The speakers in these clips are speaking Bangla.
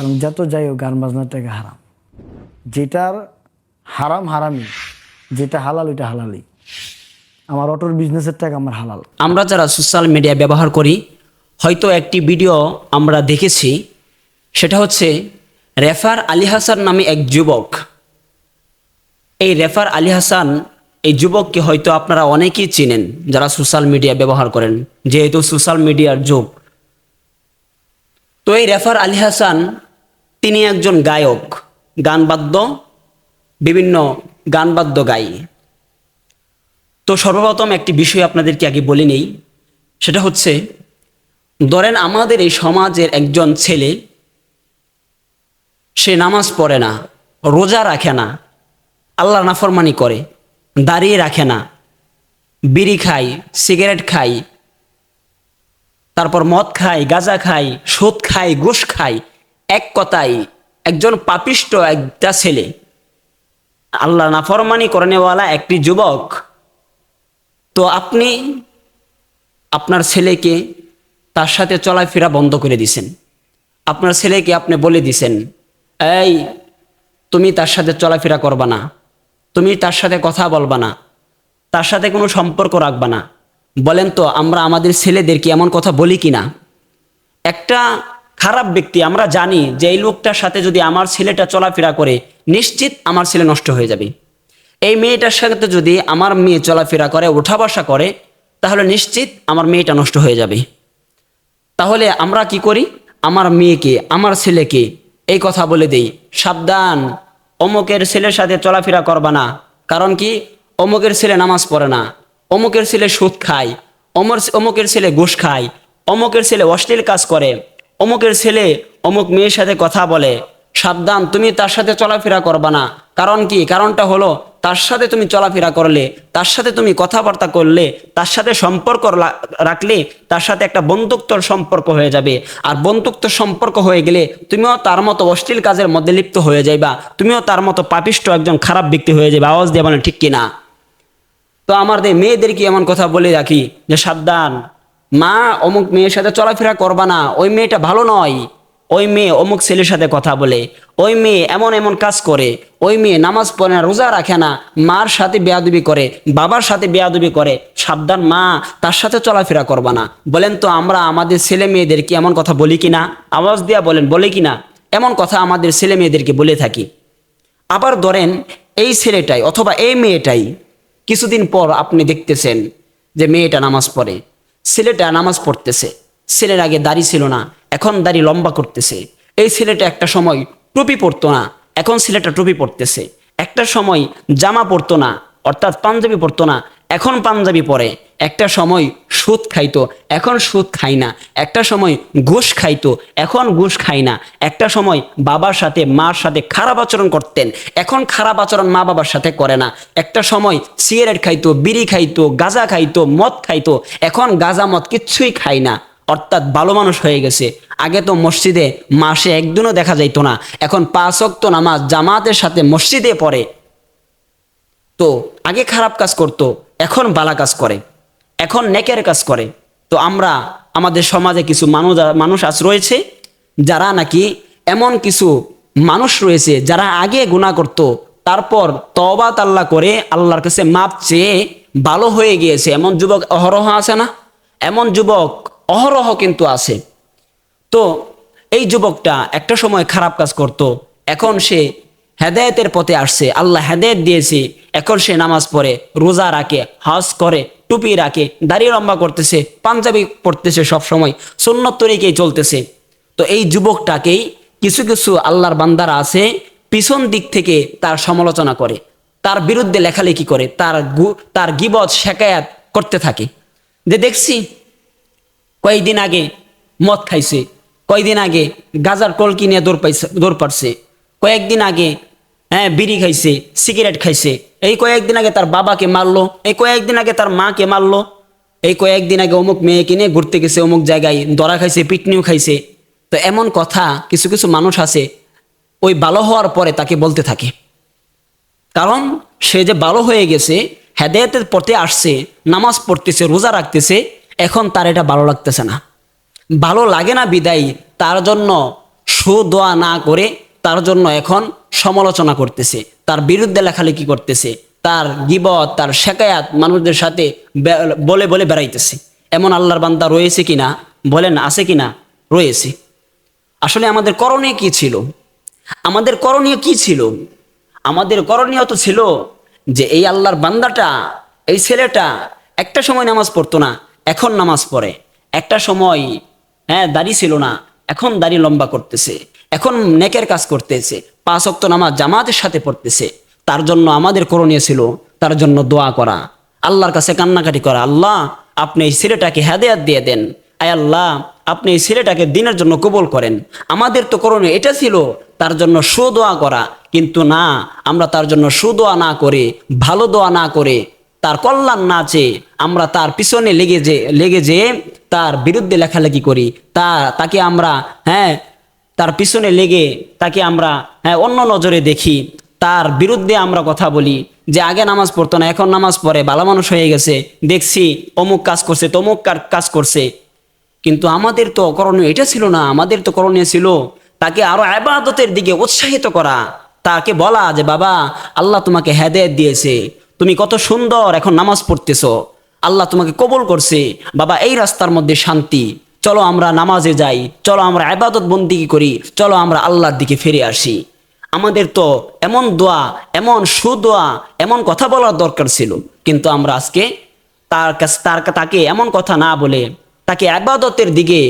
কারণ যত যাই হোক, গান বাজনার টাকা হারাম। যেটার হারাম হারামি যেটা হালাল ওইটা হালালি আমার অটোর বিজনেসের টাকা আমার হালাল। আমরা যারা সোশ্যাল মিডিয়া ব্যবহার করি, হয়তো একটি ভিডিও আমরা দেখেছি, সেটা হচ্ছে রেফার আলী হাসান নামে এক যুবক। এই রেফার আলী হাসান, এই যুবককে হয়তো আপনারা অনেকেই চিনেন, যারা সোশ্যাল মিডিয়া ব্যবহার করেন, যেহেতু সোশ্যাল মিডিয়ার যুগ। তো এই রেফার আলী হাসান তিনি একজন গায়ক, গানবাদ্য, বিভিন্ন গানবাদ্য গাই তো সর্বপ্রথম একটি বিষয় আপনাদেরকে আগে বলে নেই, সেটা হচ্ছে, ধরেন আমাদের এই সমাজের একজন ছেলে, সে নামাজ পড়ে না, রোজা রাখে না আল্লাহ নাফরমানি করে, দাঁড়িয়ে রাখে না, বিড়ি খায়, সিগারেট খায়, তারপর মদ খায়, গাঁজা খায়, সুদ খায় ঘুষ খায় এক কথায় একজন পাপিষ্ট একটা ছেলে, আল্লাহ নাফরমানি করেনেওয়ালা একটি যুবক, তো আপনি আপনার ছেলেকে তার সাথে চলাফেরা বন্ধ করে দিছেন। আপনার ছেলেকে আপনি বলে দিছেন, এই, তুমি তার সাথে চলাফেরা করবা না, তুমি তার সাথে কথা বলবা না, তার সাথে কোনো সম্পর্ক রাখবা না। বলেন তো, আমরা আমাদের ছেলেদেরকে এমন কথা বলি কি না একটা খারাপ ব্যক্তি, আমরা জানি যে এই লোকটার সাথে যদি আমার ছেলেটা চলাফেরা করে, নিশ্চিত আমার ছেলে নষ্ট হয়ে যাবে। এই মেয়েটার সাথে যদি আমার মেয়ে চলাফেরা করে, ওঠা বসা করে, তাহলে নিশ্চিত আমার মেয়েটা নষ্ট হয়ে যাবে। তাহলে আমরা কি করি? আমার মেয়েকে, আমার ছেলেকে এই কথা বলে দেই, সাবধান, অমুকের ছেলের সাথে চলাফেরা করবা না। কারণ কি? অমুকের ছেলে নামাজ পড়ে না, অমুকের ছেলে সুদ খায়, অমর অমুকের ছেলে ঘুষ খায়, অমুকের ছেলে অশ্লীল কাজ করে অমুকের ছেলে অমুক মেয়ের সাথে কথা বলে, সাবধান, তুমি তার সাথে চলাফেরা করবা না। কারণ কি? কারণটা হলো, তার সাথে তুমি চলাফেরা করলে, তার সাথে তুমি কথাবার্তা করলে, তার সাথে সম্পর্ক রাখলে, তার সাথে একটা বন্ধুত্বর সম্পর্ক হয়ে যাবে। আর বন্ধুত্ব সম্পর্ক হয়ে গেলে তুমিও তার মতো অশ্লীল কাজের মধ্যে লিপ্ত হয়ে যাইবা। তুমিও তার মতো পাপিষ্ট একজন খারাপ ব্যক্তি হয়ে যাবে আওয়াজ দিয়ে বলেন ঠিক কিনা তো আমাদের মেয়েদেরকে এমন কথা বলে রাখি? যে সাবধান মা অমুক মেয়ের সাথে চলাফেরা করবা না, ওই মেয়েটা ভালো নয়। ওই মেয়ে অমুক ছেলের সাথে কথা বলে, ওই মেয়ে এমন এমন কাজ করে, ওই মেয়ে নামাজ পড়ে না, রোজা রাখে না, মার সাথে বেয়াদুবি করে, বাবার সাথে বেয়াদবি করে, সাবধান মা, তার সাথে চলাফেরা করবা না। বলেন তো আমরা আমাদের ছেলে মেয়েদেরকে এমন কথা বলি কিনা? আওয়াজ দিয়া বলেন, বলে কিনা? এমন কথা আমাদের ছেলে মেয়েদেরকে বলে থাকি। আবার ধরেন, এই ছেলেটাই অথবা এই মেয়েটাই কিছুদিন পর আপনি দেখতেছেন যে মেয়েটা নামাজ পড়ে। ছেলেটা নামাজ পড়তেছে। ছেলের আগে দাড়ি ছিল না, এখন দাড়ি লম্বা করতেছে। এই ছেলেটা একটা সময় টুপি পরতো না, এখন ছেলেটা টুপি পরতেছে। একটা সময় জামা পরতো না, অর্থাৎ পাঞ্জাবি পরতো না, এখন পাঞ্জাবি পরে। একটা সময় সুদ খাইতো, এখন সুদ খাই না। একটা সময় ঘুষ খাইতো, এখন ঘুষ খাই না। একটা সময় বাবার সাথে, মার সাথে খারাপ আচরণ করতেন, এখন খারাপ আচরণ মা বাবার সাথে করে না। একটা সময় সিগারেট খাইতো, বিড়ি খাইতো, গাঁজা খাইতো, মদ খাইতো, এখন গাঁজা, মদ কিচ্ছুই খাই না। অর্থাৎ ভালো মানুষ হয়ে গেছে। আগে তো মসজিদে মাসে একদিনও দেখা যাইতো না। এখন পাঁচ ওয়াক্ত নামাজ জামাতের সাথে মসজিদে পড়ে। তো আগে খারাপ কাজ করতো, এখন বালা কাজ করে। এখন নেকের কাজ করে। তো আমরা আমাদের সমাজে কিছু মানুষ মানুষ আজ রয়েছে, যারা নাকি এমন কিছু মানুষ রয়েছে যারা আগে গুণা করত, তারপর তবা তাল্লা করে আল্লাহর কাছে মাপ চেয়ে ভালো হয়ে গিয়েছে। এমন যুবক অহরহ আছে না? এমন যুবক অহরহ কিন্তু আছে। তো এই যুবকটা একটা সময় খারাপ কাজ করত, এখন সে হেদায়েতের পথে আসছে। আল্লাহ হেদায়েত দিয়েছে, এখন সে নামাজ পড়ে, রোজা রাখে, হজ করে টুপি রাখে, দাড়ি লম্বা করতেছে, পাঞ্জাবি পড়তেছে সব সময় সুন্নত তরিকেই চলতেছে। তো এই যুবকটাকেই কিছু কিছু আল্লাহর বান্দারা আছে, পিছন দিক থেকে তার সমালোচনা করে। তার বিরুদ্ধে লেখালেখি করে, তার গু- তার গিবত শেখায়াত করতে থাকে। যে দেখছি কয়েকদিন আগে মদ খাইছে কয়েকদিন আগে গাজার কলকি নিয়ে দৌড় পাইছে, দৌড় পারছে, কয়েকদিন আগে হ্যাঁ বিড়ি খাইছে, সিগারেট খাইছে এই কয়েকদিন আগে তার বাবাকে মারলো, এই কয়েকদিন আগে তার মাকে মারলো, এই কয়েকদিন আগে অমুক মেয়েকে নিয়ে ঘুরতে গেছে, অমুক জায়গায় দরা খাইছে, পিটনিও খাইছে। তো এমন কথা কিছু কিছু মানুষ আছে, ওই ভালো হওয়ার পরে তাকে বলতে থাকে। কারণ সে যে ভালো হয়ে গেছে, হেদায়েতের পথে আসছে, নামাজ পড়তেছে, রোজা রাখতেছে, এখন তার এটা ভালো লাগতেছে না। ভালো লাগে না বিদায়, তার জন্য সুদোয়া না করে তার জন্য এখন সমালোচনা করতেছে। তার বিরুদ্ধে লেখালেখি করতেছে। তার গিবত, তার শেকায়াত মানুষদের সাথে বলে বলে বেড়াইতেছে। এমন আল্লাহর বান্দা রয়েছে কিনা, বলেন, আছে কিনা? রয়েছে। আসলে আমাদের করণীয় কি ছিল? আমাদের করণীয় কি ছিল? আমাদের করণীয় তো ছিল যে এই আল্লাহর বান্দাটা, এই ছেলেটা একটা সময় নামাজ পড়তো না, এখন নামাজ পড়ে। একটা সময় হ্যাঁ দাড়ি ছিল না, এখন দাড়ি লম্বা করতেছে। এখন নেকের কাজ করতেছে, পাঁচ অক্ত নামাজ জামাতের সাথে পড়তেছে। তার জন্য আমাদের করণীয় ছিল তার জন্য দোয়া করা, আল্লাহর কাছে কান্নাকাটি করা, আল্লাহ আপনি এই ছেলেটাকে হেদায়াত দিয়ে দেন। আয় আল্লাহ, আপনি এই ছেলেটাকে দিনের জন্য কবল করেন। আমাদের তো করণীয় এটা ছিল তার জন্য সুদোয়া করা, কিন্তু না, আমরা তার জন্য সুদোয়া না করে, ভালো দোয়া না করে, তার কল্যাণ না চেয়ে আমরা তার পিছনে লেগে যে লেগে যে তার বিরুদ্ধে লেখালেখি করি। তা, তাকে আমরা হ্যাঁ তার পিছনে লেগে তাকে আমরা হ্যাঁ অন্য নজরে দেখি। তার বিরুদ্ধে আমরা কথা বলি যে আগে নামাজ পড়তো না, এখন নামাজ পড়ে, ভালো মানুষ হয়ে গেছে, দেখছি অমুক কাজ করছে, তমুক কাজ করছে। কিন্তু আমাদের তো করণীয় এটা ছিল না, আমাদের তো করণীয় ছিল তাকে আরও আবাদতের দিকে উৎসাহিত করা। তাকে বলা যে, বাবা, আল্লাহ তোমাকে হেদায়ত দিয়েছে। তুমি কত সুন্দর এখন নামাজ পড়তেছো। আল্লাহ তোমাকে কবল করছে। বাবা, এই রাস্তার মধ্যে শান্তি। চলো আমরা নামাজে যাই, চলো আমরা আবাদত বন্দিগি করি, চলো আমরা আল্লাহর দিকে ফিরে আসি। আমাদের তো এমন দোয়া, এমন সুদোয়া, এমন কথা বলার দরকার ছিল। কিন্তু আমরা আজকে তার কাছে, তার তাকে এমন কথা না বলে, তাকে আবাদতের দিকে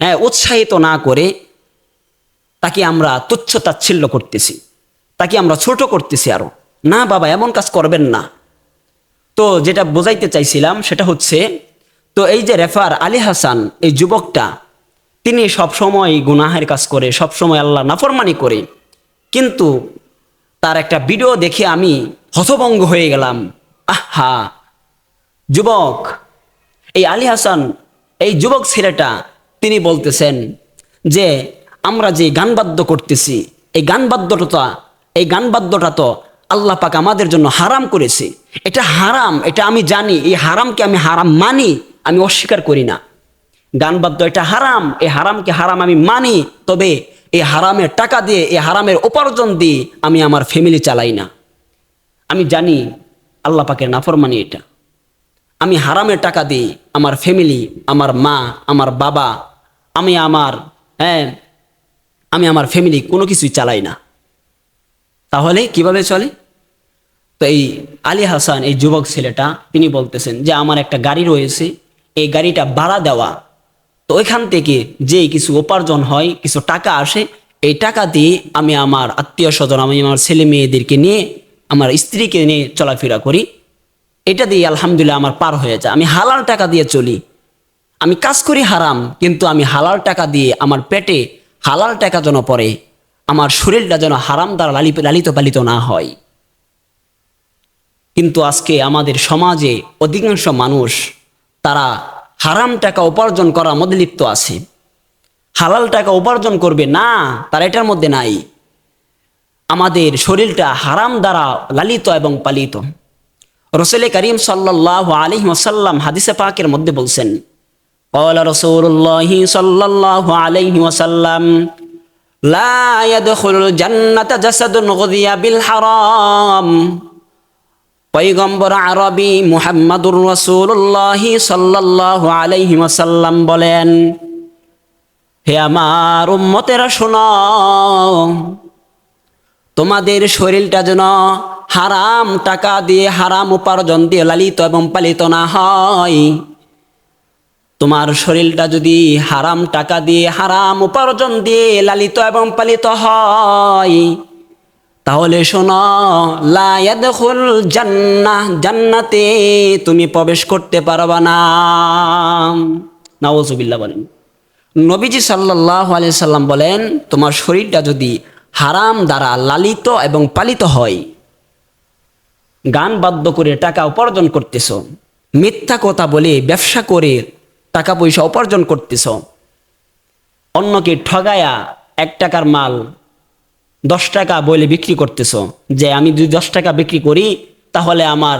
হ্যাঁ উৎসাহিত না করে তাকে আমরা তুচ্ছ তাচ্ছিল্য করতেছি। তাকে আমরা ছোট করতেছি আরও। না, বাবা, এমন কাজ করবেন না। তো যেটা বোঝাইতে চাইছিলাম সেটা হচ্ছে তো এই যে রেফার আলী হাসান, এই যুবকটা, তিনি সব সময় গুনাহের কাজ করে সব সময় আল্লাহ নাফরমানি করে। কিন্তু তার একটা ভিডিও দেখে আমি হতভঙ্গ হয়ে গেলাম। আহা! যুবক, এই আলী হাসান, এই যুবক ছেলেটা, তিনি বলতেছেন যে, আমরা যে গান বাদ্য করতেছি, এই গান বাদ্যটা এই গান বাদ্যটা তো আল্লাহ পাক আমাদের জন্য হারাম করেছে। এটা হারাম, এটা আমি জানি, এই হারামকে আমি হারাম মানি। আমি অস্বীকার করি না। গান বাদ্য এটা হারাম এই হারামকে হারাম আমি মানি, তবে এই হারামের টাকা দিয়ে এই হারামের উপার্জন দিয়ে আমি আমার ফ্যামিলি চালাই না। আমি জানি আল্লাহ পাকের নাফরমানি এটা। আমি হারামের টাকা দিই আমার ফ্যামিলি আমার মা, আমার বাবা, আমি আমার হ্যাঁ আমি আমার ফ্যামিলি কোনো কিছুই চালাই না। তাহলে কীভাবে চলে? তো এই আলী হাসান, এই যুবক ছেলেটা, তিনি বলতেছেন যে, আমার একটা গাড়ি রয়েছে এই গাড়িটা ভাড়া দেওয়া। তো ওইখান থেকে যে কিছু উপার্জন হয়, কিছু টাকা আসে, এই টাকা দিয়ে আমি আমার আত্মীয় স্বজন, আমি আমার ছেলে মেয়েদেরকে নিয়ে, আমার স্ত্রীকে নিয়ে চলাফেরা করি। এটা দিয়ে আলহামদুলিল্লাহ আমার পার হয়ে যায়। আমি হালাল টাকা দিয়ে চলি। আমি কাজ করি হারাম, কিন্তু আমি হালাল টাকা দিয়ে আমার পেটে হালাল টাকা যেন পড়ে, আমার শরীরটা যেন হারাম দ্বারা লালিত লালিত পালিত না হয়। কিন্তু আজকে আমাদের সমাজে অধিকাংশ মানুষ তারা হারাম টাকা উপার্জন করার মধ্যে লিপ্ত আছে হালাল টাকা উপার্জন করবে না তারা এটার মধ্যে নাই আমাদের শরীরটা হারাম দ্বারা লালিত এবং পালিত রসুল করিম সাল্লাহ আলহি ওসাল্লাম হাদিসে পাকের মধ্যে বলছেন قال رسول الله صلى الله عليه وسلم لا يدخل الجنة جسد غذي بالحرام পৈগম্বর আরবি মুহাম্মাদুর রসুল্লাহ সাল্লাহ আলাইহি ওয়াসাল্লাম বলেন, হে আমার উম্মতেরা শোন, তোমাদের শরীরটা যেন হারাম টাকা দিয়ে, হারাম উপার্জন দিয়ে লালিত এবং পালিত না হয়। তোমার শরীরটা যদি হারাম টাকা দিয়ে, হারাম উপার্জন দিয়ে লালিত এবং পালিত হয় তাহলে শোনো লায়াদখুল জান্নাহ, জান্নাতে তুমি প্রবেশ করতে পারবা না। নাওজুবিল্লাহ বলেন। নবীজি সাল্লাহ আলিয়া সাল্লাম বলেন, তোমার শরীরটা যদি হারাম দ্বারা লালিত এবং পালিত হয়, গান বাদ্য করে টাকা উপার্জন করতেছ, মিথ্যা কথা বলে ব্যবসা করে টাকা পয়সা উপার্জন করতেছ, অন্যকে ঠগায়া এক টাকার মাল দশ টাকা বলে বিক্রি করতেছ। যে আমি যদি দশ টাকা বিক্রি করি, তাহলে আমার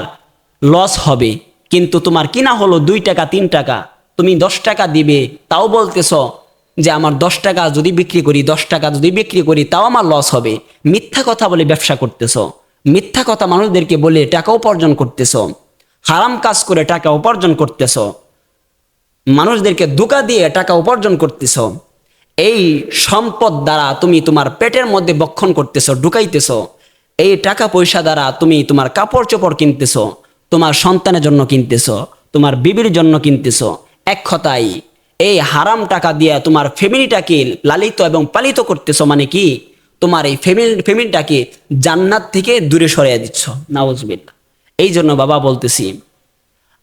লস হবে। কিন্তু তোমার কিনা হলো দুই টাকা, তিন টাকা। তুমি দশ টাকা দিবে, তাও বলতেছ যে আমার দশ টাকা যদি বিক্রি করি, দশ টাকা যদি বিক্রি করি, তাও আমার লস হবে। মিথ্যা কথা বলে ব্যবসা করতেছ। মিথ্যা কথা মানুষদেরকে বলে টাকা উপার্জন করতেছ। হারাম কাজ করে টাকা উপার্জন করতেছ। মানুষদেরকে ধোকা দিয়ে টাকা উপার্জন করতেছ। এই সম্পদ দ্বারা তুমি তোমার পেটের মধ্যে বক্ষণ করতেছ, ঢুকাইতেছ। এই টাকা পয়সা দ্বারা তুমি তোমার কাপড় চোপড় কিনতেছ, তোমার সন্তানের জন্য কিনতেছ, তোমার বিবির জন্য কিনতেছ। এক কথাই এই হারাম টাকা দিয়ে তোমার ফ্যামিলিটাকে লালিত এবং পালিত করতেছ মানে কি? তোমার এই ফ্যামিলি, ফ্যামিলিটাকে জান্নাত থেকে দূরে সরিয়ে দিচ্ছ। নাউজবিল্লা এই জন্য বাবা বলতেছি,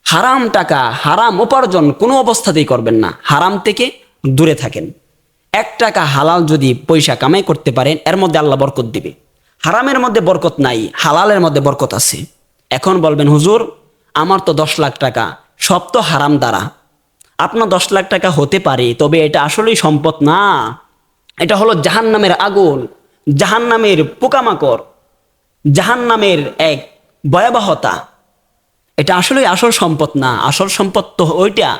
হারাম টাকা, হারাম উপার্জন কোনো অবস্থাতেই করবেন না। হারাম থেকে দূরে থাকেন। এক টাকা হালাল যদি পয়সা কামাই করতে পারেন, এর মধ্যে আল্লাহ বরকত দিবে। হারামের মধ্যে বরকত নাই, হালালের মধ্যে বরকত আছে। এখন বলবেন, হুজুর, আমার তো দশ লাখ টাকা, সব তো হারাম দ্বারা। আপনার দশ লাখ টাকা হতে পারে, তবে এটা আসলেই সম্পদ না। এটা হলো জাহান্নামের আগুন জাহান জাহান্নামের পোকামাকড়, জাহান্নামের এক ভয়াবহতা। এটা আসলেই আসল সম্পদ না, আসল সম্পদ তো ওইটা।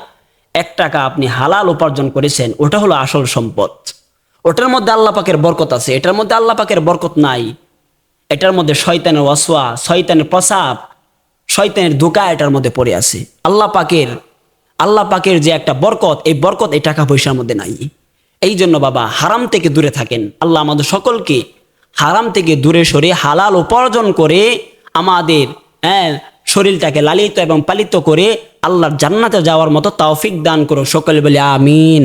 এক টাকা আপনি হালাল উপার্জন করেছেন, ওটা হলো আসল সম্পদ। ওটার মধ্যে আল্লাহ পাকের বরকত আছে। এটার মধ্যে আল্লাহ পাকের বরকত নাই। এটার মধ্যে শয়তানের ওয়াসওয়া, শয়তানের প্রসাব, শয়তানের ধোকা এটার মধ্যে পড়ে আছে। আল্লাহ পাকের আল্লাহ পাকের যে একটা বরকত, এই বরকত এই টাকা পয়সার মধ্যে নাই। এই জন্য বাবা, হারাম থেকে দূরে থাকেন। আল্লাহ আমাদের সকলকে হারাম থেকে দূরে সরে হালাল উপার্জন করে আমাদের হ্যাঁ শরীরটাকে লালিত এবং পালিত করে আল্লাহর জান্নাতে যাওয়ার মতো তৌফিক দান করো সকলে বলে আমিন।